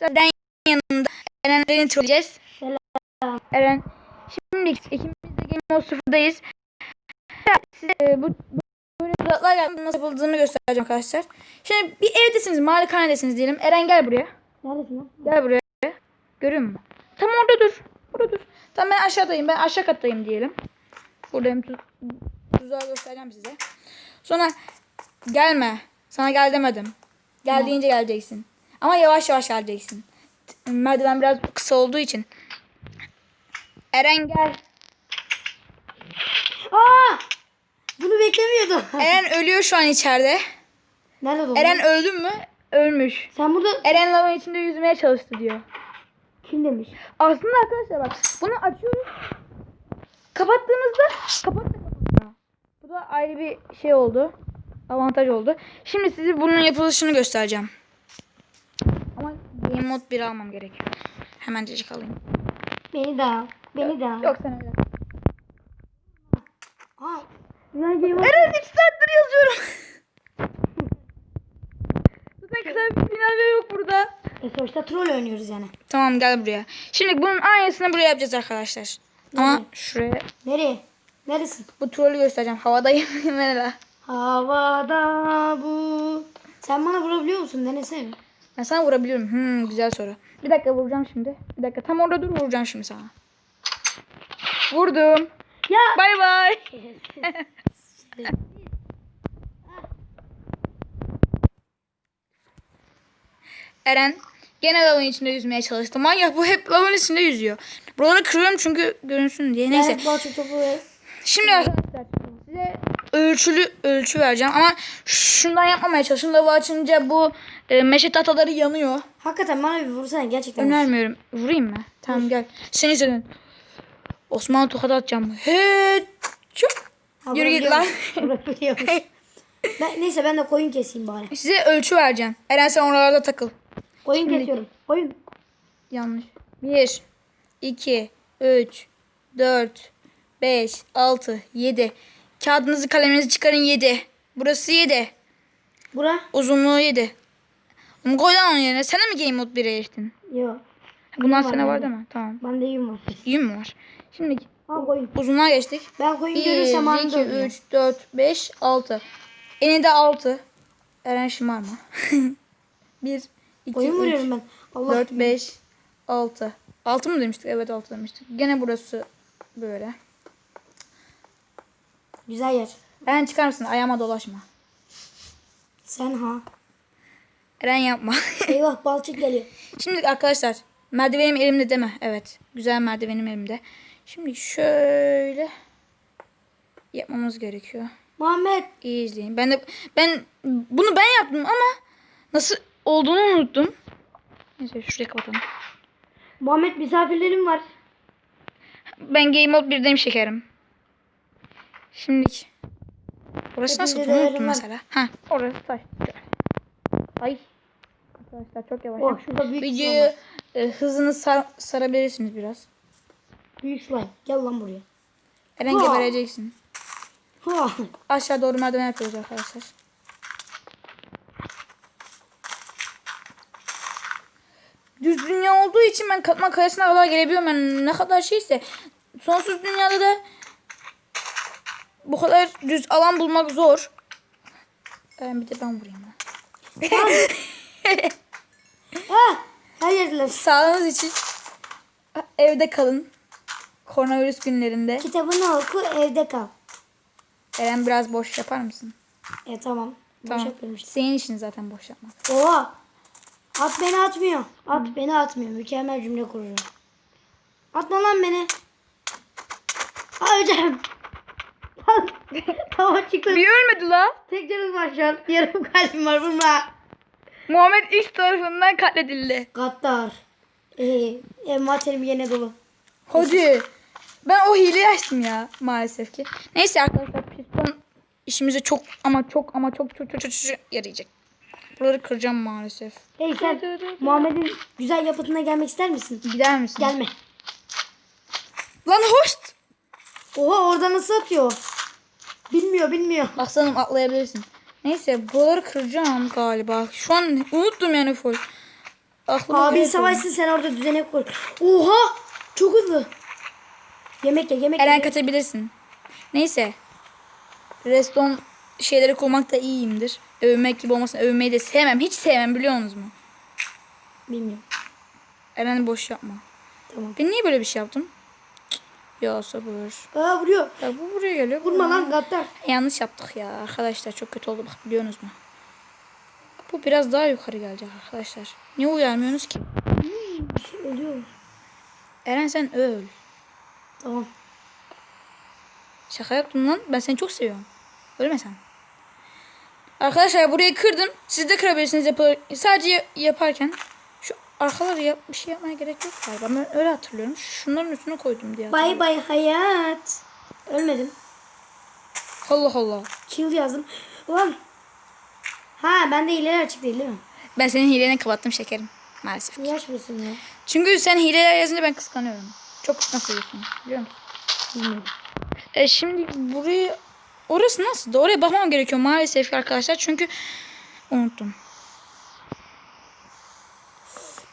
Eren yanında. Eren Eren'i trolleyeceğiz. Selam. Eren. Şimdi ikimiz de Game Mode 0'dayız. Size e, bu, bu böyle tuzaklar yapmanın nasıl yapıldığını göstereceğim arkadaşlar. Şimdi bir evdesiniz, malikanedesiniz diyelim. Eren gel buraya. Neredesin lan? Gel buraya. Görüyor musun? Tam orada dur. Burada dur. Tamam ben aşağıdayım. Ben aşağı kattayım diyelim. Buradayım. Tuz, tuzağı göstereceğim size. Sonra gelme. Sana gel demedim. Gel Tamam. deyince geleceksin. Ama yavaş yavaş geleceksin. Merdiven biraz kısa olduğu için. Eren gel. Aa! Bunu beklemiyordum. Eren ölüyor şu an içeride. Nerede oğlum? Eren öldü mü? Ölmüş. Sen burada Eren lavın içinde yüzmeye çalıştı diyor. kim demiş? Aslında arkadaşlar bak bunu açıyoruz. Kapattığımızda kapat da. Bu da ayrı bir şey oldu. Avantaj oldu. Şimdi size bunun yapılışını göstereceğim. Ama Game Mode 1 almam gerekiyor. Hemen cecik alayım. Beni de al. Beni de al. Yok sen öyle. Aa. Eren 2 saattir yazıyorum. Zaten güzel bir final yok burada. E sonuçta troll oynuyoruz yani. Tamam gel buraya. Şimdi bunun aynısını buraya yapacağız arkadaşlar. Ama Nereye? şuraya Nereye? Neresin? bu trolü göstereceğim. Havadayım. Merhaba. Havada bu. Sen bana vurabiliyor musun? Denesene. Ben sana vurabiliyorum. Hmm, güzel soru. Bir dakika vuracağım şimdi. Bir dakika tam orada dur vuracağım şimdi sana. Vurdum. Ya. Bay bay. Eren gene lavın içinde yüzmeye çalıştı. Manyak bu hep lavın içinde yüzüyor. Buraları kırıyorum çünkü görünsün diye. Neyse. Şimdi ölçülü ölçü vereceğim ama şundan yapmamaya çalışın. Lavı açınca bu e, meşe tahtaları yanıyor. Hakikaten bana bir vursana gerçekten. Önermiyorum. Vurayım mı? Tamam gel. Seni senin. Osman tokat atacağım. He. Ha, Yürü git lan. Ben, neyse ben de koyun keseyim bari. Size ölçü vereceğim. Eren sen oralarda takıl. Koyun kesiyorum. Koyun. Yanlış. 1, 2, 3, 4, 5, 6, 7. Kağıdınızı kaleminizi çıkarın 7. Burası 7. Bura. Uzunluğu 7. Onu koy lan onun yerine. Sen de mi Game Mode 1'e geçtin? Yok. Bundan sana var değil mi? Tamam. Bende yün var. İyi mi var? Şimdi Ha koyun. uzunluğa geçtik. Ben koyun 1, görürsem 2, anında ölüyorum. 3, 4, 5, 6. Eninde 6. Eren şımarma. 1, 2, Koyun 3, vuruyorum ben. Allah 4, 5, 6. 6 mı demiştik? Evet 6 demiştik. Gene burası böyle. Güzel yer. Eren çıkar mısın? Ayağıma dolaşma. Sen ha. Eren yapma. Eyvah balçık geliyor. Şimdi arkadaşlar merdivenim elimde değil mi? Evet. Güzel merdivenim elimde. Şimdi şöyle yapmamız gerekiyor. Muhammed. İyi izleyin. Ben de ben bunu ben yaptım ama nasıl olduğunu unuttum. Neyse şurayı kapatalım. Muhammed misafirlerim var. Ben Game Mode 1'deyim şekerim. Şimdi Orası nasıl de unuttum mesela. Ha, orası taş. Ay. Arkadaşlar çok yavaş. Oh şurada büyük Videoyu e, hızını sar- sarabilirsiniz biraz. Büyük slime. Gel lan buraya. Eren Ha. gebereceksin. Ha. Aşağı doğru merdiven yapıyoruz arkadaşlar. Düz dünya olduğu için ben katman kayasına kadar gelebiliyorum. Yani ne kadar şeyse. Sonsuz dünyada da bu kadar düz alan bulmak zor. Ben bir de ben vurayım. Ah. Yerdeler. Sağlığınız için evde kalın. Koronavirüs günlerinde. Kitabını oku evde kal. Eren biraz boş yapar mısın? E tamam. Boş Tamam. yapıyorum işte. Senin işin zaten boş yapmak. Oha. At beni atmıyor. At beni atmıyor. Mükemmel cümle kuruyorum. Atma lan beni. Öleceğim. tamam çıktı. Bir ölmedi la. Tek canım var şu an. Yarım kalbim var vurma. Muhammed X tarafından katledildi. Gattar. Ee, envanterim yine dolu. Hadi. Ben o hileyi açtım ya maalesef ki. Neyse arkadaşlar piston işimize çok ama çok ama çok çok çok çok, çok yarayacak. Buraları kıracağım maalesef. Hey sen. Muhammed'in güzel yapıtına gelmek ister misin? Gider misin? Gelme. Lan hoş. Oha orada nasıl atıyor? Bilmiyor bilmiyor. Aslanım atlayabilirsin. Neyse buraları kıracağım galiba. Şu an unuttum yani full. Aklıma Abi savaşsın sen orada düzene koy. Oha! Çok hızlı. Yemek ye yemek Eren ye. katabilirsin. Neyse. Reston şeyleri kurmakta iyiyimdir. Övünmek gibi olmasın. Övünmeyi de sevmem. Hiç sevmem biliyor musunuz mu? Bilmiyorum. Eren boş yapma. Tamam. Ben niye böyle bir şey yaptım? Ya sabır. Aa vuruyor. Ya bu buraya geliyor. Vurma lan gaddar. Yanlış yaptık ya arkadaşlar. Çok kötü oldu bak biliyorsunuz mu? Bu biraz daha yukarı gelecek arkadaşlar. Niye uyarmıyorsunuz ki? Ölüyor. Eren sen öl. Tamam. Şaka yaptım lan. Ben seni çok seviyorum. Ölme sen. Arkadaşlar burayı kırdım. Siz de kırabilirsiniz yapar sadece ya- yaparken. Arkaları yap bir şey yapmaya gerek yok galiba. Ben öyle hatırlıyorum. Şunların üstüne koydum diye. Bay bay hayat. Ölmedim. Allah Allah. Kill yazdım. Ulan. Ha bende ileri açık değil değil mi? Ben senin hileni kapattım şekerim. Maalesef. Niye açmıyorsun ya? Çünkü sen hileler yazınca ben kıskanıyorum. Çok kıskanıyorsun. Biliyor musun? Bilmiyorum. E şimdi burayı orası nasıl? Oraya bakmam gerekiyor maalesef arkadaşlar. Çünkü unuttum.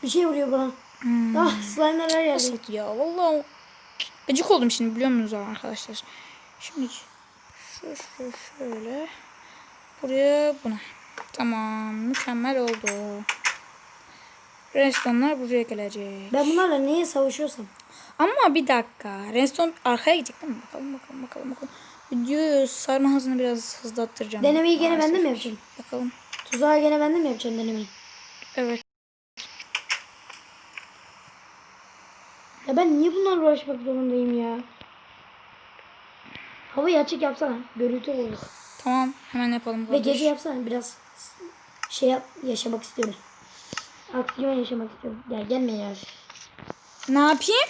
Bir şey vuruyor bana. Hmm. Ah slime'lar her yerde. Nasıl ya? Vallahi gıcık oldum şimdi biliyor musunuz arkadaşlar? Şimdi şu şu şöyle buraya buna. Tamam mükemmel oldu. Restonlar buraya gelecek. Ben bunlarla neye savaşıyorsam. Ama bir dakika. Redstone arkaya gidecek değil mi? Bakalım bakalım bakalım bakalım. Videoyu sarma hızını biraz hızlattıracağım. Denemeyi gene bende mi yapacağım? Bakalım. Tuzağı gene bende mi yapacağım denemeyi? Evet. Ya ben niye bunlarla uğraşmak zorundayım ya? Havayı açık yapsana. Görüntü olur. Tamam. Hemen yapalım. Ve kardeş. gece yapsana biraz şey yap, yaşamak istiyorum. Aksiyon yaşamak istiyorum. Gel gelme ya. Ne yapayım?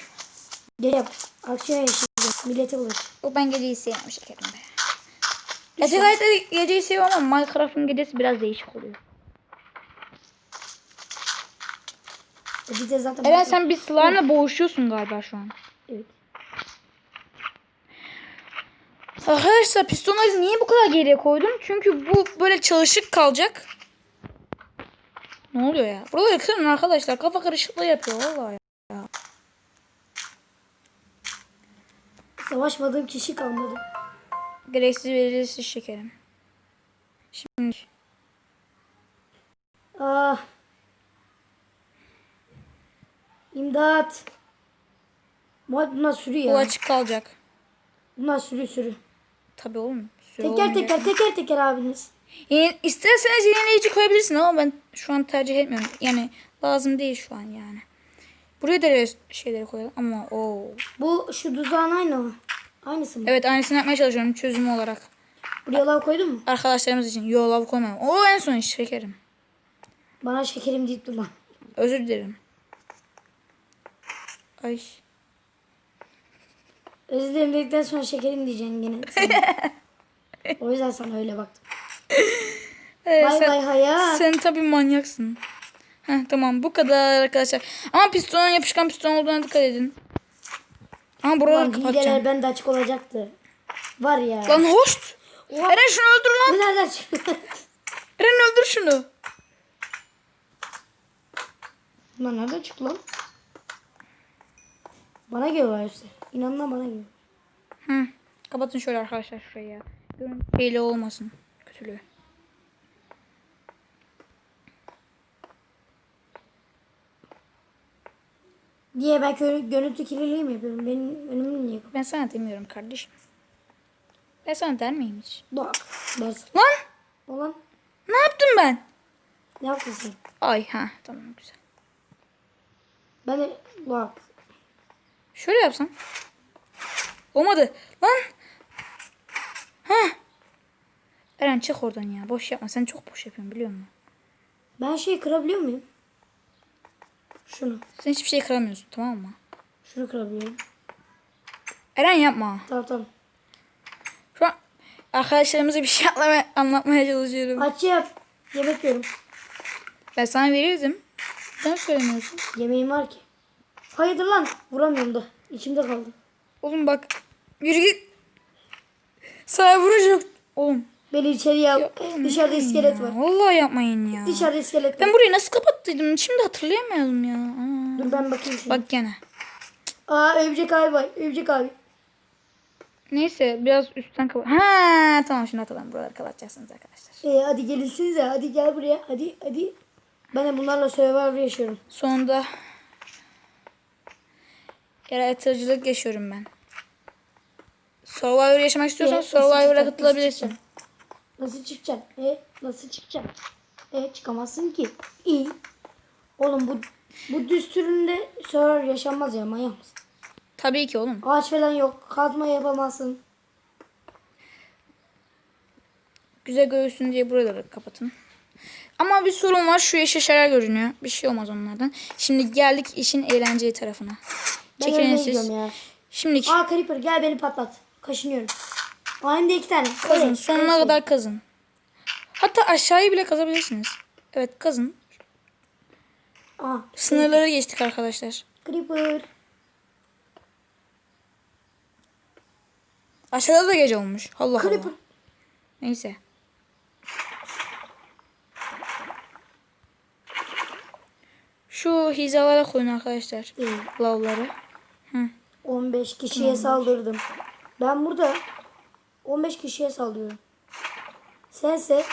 Gece yap. Aksiyon yaşayacağım. Millete bulur. O ben geceyi sevmiyorum şekerim be. Gerçek hayatta geceyi seviyorum ama Minecraft'ın gecesi biraz değişik oluyor. Bir de zaten Eren sen bir slime'la boğuşuyorsun galiba şu an. Evet. Arkadaşlar pistonları niye bu kadar geriye koydum? Çünkü bu böyle çalışık kalacak. Ne oluyor ya? Buraları kırın arkadaşlar. Kafa karışıklığı yapıyor vallahi. ya. Savaşmadığım kişi kalmadı. Gereksiz verilsiz şekerim. Şimdi Ah. İmdat. Muhat bunlar sürü bu ya. açık kalacak. Bunlar sürü sürü. Tabii oğlum. Süre Teker olmayacak. teker teker teker abiniz. Yine, isterseniz yenileyici koyabilirsin ama ben şu an tercih etmiyorum. Yani lazım değil şu an yani. Buraya da şeyleri koyalım ama o. Bu şu tuzağın aynı mı? Aynısı mı? Evet aynısını yapmaya çalışıyorum çözümü olarak. Buraya lav koydun mu? Arkadaşlarımız için. Yo lav koymam. O en son şekerim. Bana şekerim deyip durma. Özür dilerim. Ay. Özür dilerim dedikten sonra şekerim diyeceksin gene. o yüzden sana öyle baktım. Ee, Bay sen, bay hayat. sen tabii manyaksın. Heh, tamam bu kadar arkadaşlar. Ama piston yapışkan piston olduğuna dikkat edin. Ama buraları Lan kapatacağım. hileler bende açık olacaktı. Var ya. Lan hoş. Oha. Eren şunu öldür lan. Nereden çıktı? Eren öldür şunu. Bunlar nereden çıktı lan? Bana geliyor hepsi. İnanın bana geliyor. Hı. Kapatın şöyle arkadaşlar şurayı ya. Görüntü şeyli olmasın. Kötülüğü. Niye ben gö- görüntü kirliliği mi yapıyorum? Benim önümü niye Ben sana demiyorum kardeşim. Ben sana der miyim hiç? Bak. Lan Olan ne yaptım ben? ne yaptın sen? Ay ha tamam güzel. Ben de bak. Şöyle yapsam. Olmadı. Lan. Ha. Eren çık oradan ya. Boş yapma. Sen çok boş yapıyorsun biliyor musun? Ben şey kırabiliyor muyum? Şunu. Sen hiçbir şey kıramıyorsun tamam mı? Şunu kırabiliyorum. Eren yapma. Tamam tamam. Şu an arkadaşlarımıza bir şey anlatmaya, anlatmaya çalışıyorum. Aç yap. Yemek yiyorum. Ben sana verirdim. Neden söylemiyorsun? Yemeğim var ki. Hayırdır lan. Vuramıyorum da. İçimde kaldı. Oğlum bak. Yürü git. Sana vuracak. Oğlum Beni içeriye al. Dışarıda iskelet ya. var. Vallahi yapmayın ya. Dışarıda iskelet var. Ben burayı nasıl kapattıydım? Şimdi hatırlayamıyorum ya. Aa. Dur ben bakayım şimdi. Bak gene. Aa övecek abi var. Övecek abi. Neyse biraz üstten kapat. Ha tamam şimdi hatırladım. Buraları kapatacaksınız arkadaşlar. Ee, hadi gelinsinize. Hadi gel buraya. Hadi hadi. Ben de bunlarla Survivor yaşıyorum. Sonunda yaratıcılık yaşıyorum ben. Survivor yaşamak istiyorsan nasıl Survivor'a katılabilirsin. nasıl Nasıl çıkacaksın? E nasıl çıkacaksın? E çıkamazsın ki. İyi. Oğlum bu bu düz türünde Survivor yaşanmaz ya manyak mısın? Tabii ki oğlum. Ağaç falan yok. Kazma yapamazsın. Güzel göğüsün diye buraları kapatın. Ama bir sorun var. Şu yeşil şeyler görünüyor. Bir şey olmaz onlardan. Şimdi geldik işin eğlenceli tarafına. Ben Çekilin siz. ya. Şimdi Aa Creeper gel beni patlat. Kaşınıyorum. Aa hem de iki tane. kazın. Evet, Sonuna evet. kadar kazın. Hatta aşağıyı bile kazabilirsiniz. Evet kazın. Aa Sınırları geçtik arkadaşlar. Creeper. Aşağıda da gece olmuş. Allah Allah. Creeper. Neyse. Şu hizalara koyun arkadaşlar. Lavları. Hı. 15 kişiye saldırdım. Ben burada 15 kişiye saldırıyorum. Sense normal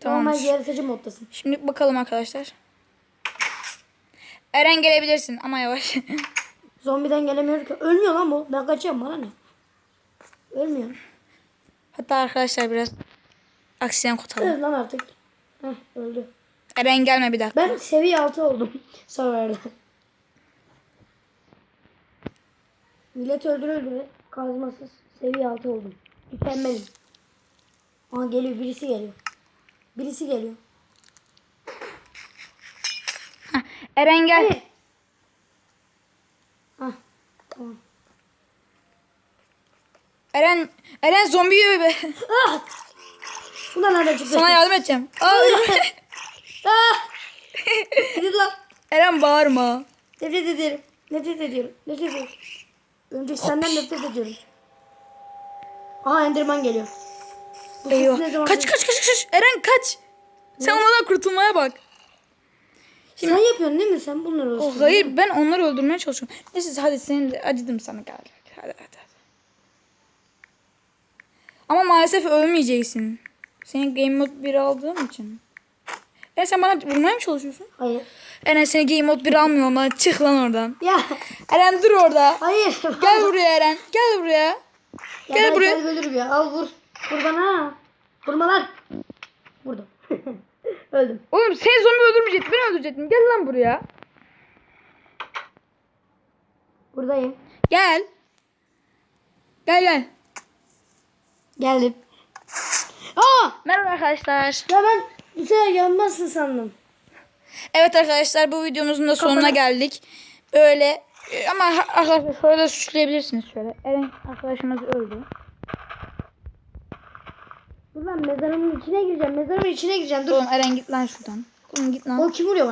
Tamamdır. yaratıcı moddasın. Şimdi bakalım arkadaşlar. Eren gelebilirsin ama yavaş. Zombiden gelemiyor ki. Ölmüyor lan bu. Ben kaçıyorum bana ne? Ölmüyor. Hatta arkadaşlar biraz aksiyon kotalım. Öl lan artık. Heh öldü. Eren gelme bir dakika. Ben seviye 6 oldum. Server'da. Millet öldüre. Kazmasız. Seviye 6 oldum. Mükemmelim. Aa geliyor birisi geliyor. Birisi geliyor. Hah, Eren gel. Hah tamam. Eren Eren zombi yiyor be. Ah! Ulan nereden çıktı? Sana yardım edeceğim. Aa, Ah! Gidin lan. Eren bağırma. Nefret ediyorum. Nefret ediyorum. Nefret ediyorum. Önce senden nefret ediyorum. Aa Enderman geliyor. Bu ses ne Eyvah. zaman- Kaç kaç kaç kaç. Eren kaç. Sen onlardan kurtulmaya bak. Sen yapıyorsun değil mi? Sen bunları Oh, olsun. hayır ben onları öldürmeye çalışıyorum. Neyse hadi senin de acıdım sana gel. Hadi hadi hadi. Ama maalesef ölmeyeceksin. Senin game mode 1 aldığım için. Eren sen bana vurmaya mı çalışıyorsun? Hayır. Eren seni game mode 1 almıyor lan. Çık lan oradan. Ya. Eren dur orada. Hayır. Gel buraya Eren. Gel buraya. Ya gel ben buraya. kendimi öldürürüm ya. Al vur. Vur bana. Vurma lan. Vurdum. Öldüm. Oğlum sen zombi öldürmeyecektin. Ben öldürecektim. Gel lan buraya. Buradayım. Gel. Gel gel. Geldim. Aa! Merhaba arkadaşlar. Ya ben bu sefer yanmazsın sandım. Evet arkadaşlar bu videomuzun da sonuna Kapanı- geldik. Böyle e, ama arkadaşlar şöyle de suçlayabilirsiniz şöyle. Eren arkadaşımız öldü. Dur lan mezarımın içine gireceğim. Mezarımın içine gireceğim. Dur. Oğlum Eren git lan şuradan. Oğlum git lan. O kim vuruyor bana?